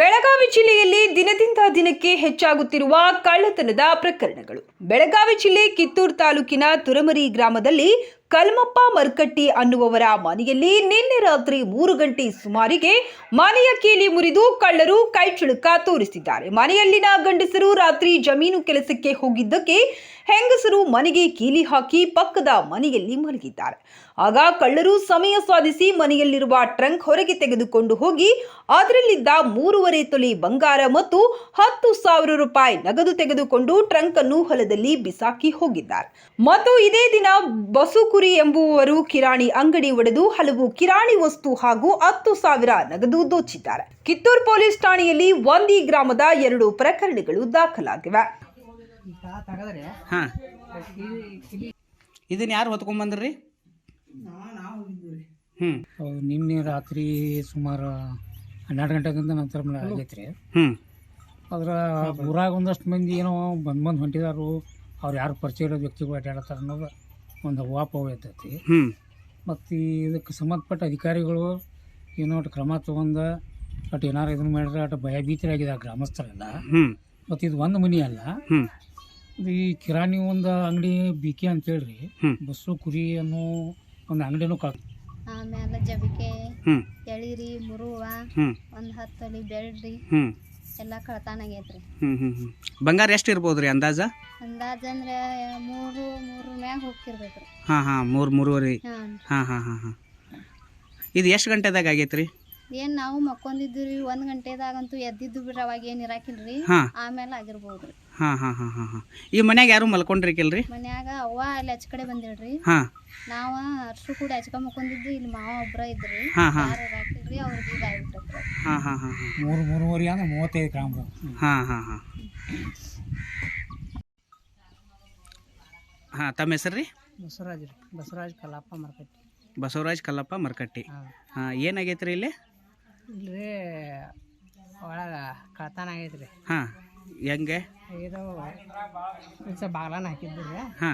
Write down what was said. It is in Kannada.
ಬೆಳಗಾವಿ ಜಿಲ್ಲೆಯಲ್ಲಿ ದಿನದಿಂದ ದಿನಕ್ಕೆ ಹೆಚ್ಚಾಗುತ್ತಿರುವ ಕಳ್ಳತನದ ಪ್ರಕರಣಗಳು. ಬೆಳಗಾವಿ ಜಿಲ್ಲೆ ಕಿತ್ತೂರು ತಾಲೂಕಿನ ತುರಮರಿ ಗ್ರಾಮದಲ್ಲಿ ಕಲ್ಮಪ್ಪ ಮರ್ಕಟ್ಟಿ ಅನ್ನುವವರ ಮನೆಯಲ್ಲಿ ನಿನ್ನೆ ರಾತ್ರಿ ಮೂರು ಗಂಟೆ ಸುಮಾರಿಗೆ ಮನೆಯ ಕೀಲಿ ಮುರಿದು ಕಳ್ಳರು ಕೈಚುಳುಕ ತೋರಿಸಿದ್ದಾರೆ. ಮನೆಯಲ್ಲಿನ ಗಂಡಸರು ರಾತ್ರಿ ಜಮೀನು ಕೆಲಸಕ್ಕೆ ಹೋಗಿದ್ದಕ್ಕೆ ಹೆಂಗಸರು ಮನೆಗೆ ಕೀಲಿ ಹಾಕಿ ಪಕ್ಕದ ಮನೆಯಲ್ಲಿ ಮಲಗಿದ್ದಾರೆ. ಆಗ ಕಳ್ಳರು ಸಮಯ ಸಾಧಿಸಿ ಮನೆಯಲ್ಲಿರುವ ಟ್ರಂಕ್ ಹೊರಗೆ ತೆಗೆದುಕೊಂಡು ಹೋಗಿ ಅದರಲ್ಲಿದ್ದ ಮೂರುವರೆ ತೊಲಿ ಬಂಗಾರ ಮತ್ತು ಹತ್ತು ಸಾವಿರ ರೂಪಾಯಿ ನಗದು ತೆಗೆದುಕೊಂಡು ಟ್ರಂಕ್ ಅನ್ನು ಹೊಲದಲ್ಲಿ ಬಿಸಾಕಿ ಹೋಗಿದ್ದಾರೆ. ಮತ್ತು ಇದೇ ದಿನ ಬಸುಕುರಿ ಎಂಬುವವರು ಕಿರಾಣಿ ಅಂಗಡಿ ಒಡೆದು ಹಲವು ಕಿರಾಣಿ ವಸ್ತು ಹಾಗೂ ಹತ್ತು ಸಾವಿರ ನಗದು ದೋಚಿದ್ದಾರೆ. ಕಿತ್ತೂರು ಪೊಲೀಸ್ ಠಾಣೆಯಲ್ಲಿ ಒಂದಿ ಗ್ರಾಮದ ಎರಡು ಪ್ರಕರಣಗಳು ದಾಖಲಾಗಿವೆ. ಇದನ್ನ ಯಾರು ಹೊತ್ಕೊಂಬಂದ್ರಿ ಹ್ಞೂ ನಿನ್ನೆ ರಾತ್ರಿ ಸುಮಾರು ಹನ್ನೆರಡು ಗಂಟೆಗಿಂತ ನಂತರ ಮನೆ ಆಗೈತ್ರಿ ಹ್ಞೂ ಅದ್ರ ಊರಾಗ ಒಂದಷ್ಟು ಮಂದಿ ಏನೋ ಬಂದ್ ಬಂದು ಹೊಂಟಿದಾರು. ಅವ್ರು ಯಾರು ಪರಿಚಯ ಇರೋ ವ್ಯಕ್ತಿಗಳು ಅಡ್ಡಾಡತ್ತಾರ ಅನ್ನೋದು ಒಂದು ಹವಾಪವ ಇರ್ತೈತಿ ಮತ್ತು ಇದಕ್ಕೆ ಸಂಬಂಧಪಟ್ಟ ಅಧಿಕಾರಿಗಳು ಏನೋ ಒಟ್ಟು ಕ್ರಮ ತೊಗೊಂಡು ಅಟ್ ಏನಾರು ಇದನ್ನ ಮಾಡಿದ್ರೆ ಒಟ್ಟು ಭಯಭೀತರಾಗಿದೆ ಗ್ರಾಮಸ್ಥರೆಲ್ಲ. ಹ್ಞೂ ಮತ್ತು ಇದು ಒಂದು ಮನಿ ಅಲ್ಲ. ಈ ಕಿರಾಣಿ ಒಂದು ಅಂಗಡಿ ಬಿಕೆ ಅಂತೇಳ್ರಿ ಹೇಳ್ರಿ. ಬಸ್ಸು ಕುರಿ ಅನ್ನೋ ಒಂದು ಅಂಗಡಿನೂ ಕಳ್ ಆಮೇಲೆ ಜಬಿಕೆ ಹ್ಞೂ ಎಳಿರಿ ಮುರುವ ಹ್ಞೂ ಒಂದು ಹತ್ತು ತೊಲಿ ಬೆಳ್ರಿ ಹ್ಞೂ ಎಲ್ಲ ಕಳ್ತಾನಾಗೈತ್ರಿ. ಹ್ಞೂ ಹ್ಞೂ ಹ್ಞೂ ಬಂಗಾರ ಎಷ್ಟು ಇರ್ಬೋದು ರೀ ಅಂದಾಜ? ಅಂದಾಜ್ ಅಂದ್ರೆ ಮೂರು ಮೂರು ಮ್ಯಾಗ ಹೋಗ್ತಿರ್ಬೇಕ್ರಿ. ಹಾಂ ಹಾಂ ಮೂರು ಮೂರುವರೆ. ಹಾಂ. ಹಾಂ ಹಾಂ ಹಾಂ ಹಾಂ. ಇದು ಎಷ್ಟು ಗಂಟೆದಾಗ ಆಗೈತೆ ರೀ ಏನ್ ನಾವು ಮಕ್ಕೊಂದಿದ್ವಿ ಒಂದ್ ಗಂಟೆದಾಗಂತೂ ಎದ್ದಿದ್ದು ಬಿಡ್ರಿ ಅವಾಗ ಏನ್ ಇರಾಕಿಲ್ರಿ. ಹಾಂ. ಆಮೇಲೆ ಆಗಿರ್ಬೋದ್ರಿ. ಹಾಂ ಹಾಂ ಹಾಂ ಹಾಂ ಹಾಂ. ಈ ಮನ್ಯಾಗ ಯಾರು ಮಲ್ಕೊಂಡ್ರಿಕಿಲ್ರಿ? ಮನ್ಯಾಗ ಅವ್ವ ಅಲ್ಲಿ ಆಚ ಕಡೆ ಬಂದಿಳ್ರಿ ಹಾಂ. ನಾವ ಅರ್ಶು ಕೂಡ ಹಚ್ಕ ಮಕ್ಕೊಂದಿದ್ದು ಇಲ್ಲಿ ಮಾವ ಒಬ್ರ ಇದ್ರಿ. ಹಾಂ ಹಾಂ. ಯಾರು ಅವ್ರಿಗೆ ಹಾಂ ಹಾಂ ಹಾಂ ಹಾಂ. ಮೂರು ಮೂರುವರೆ ಅಂದ್ರೆ ಮೂವತ್ತೈದು ಗ್ರಾಮ್ ಹಾಂ ಹಾಂ ಹಾಂ. ಹಾಂ ತಮ್ಮ ಹೆಸರು ರೀ ಬಸವರಾಜ್ ರೀ. ಬಸವರಾಜ್ ಕಲ್ಲಪ್ಪ ಮರಕಟ್ಟಿ ಬಸವರಾಜ್ ಕಲ್ಲಪ್ಪ ಮರ್ಕಟ್ಟಿ ಹಾಂ. ಹಾಂ ಏನಾಗೈತೆ ರೀ ಇಲ್ಲಿ? ಇಲ್ರಿ ಒಳಗೆ ಕಳ್ತನ ಆಗೈತೆ ರೀ ಹಾಂ. ಹೆಂಗೆ? ಇದು ಬಾಗ್ಲಾನ ಹಾಕಿದ್ದು ರೀ ಹಾಂ.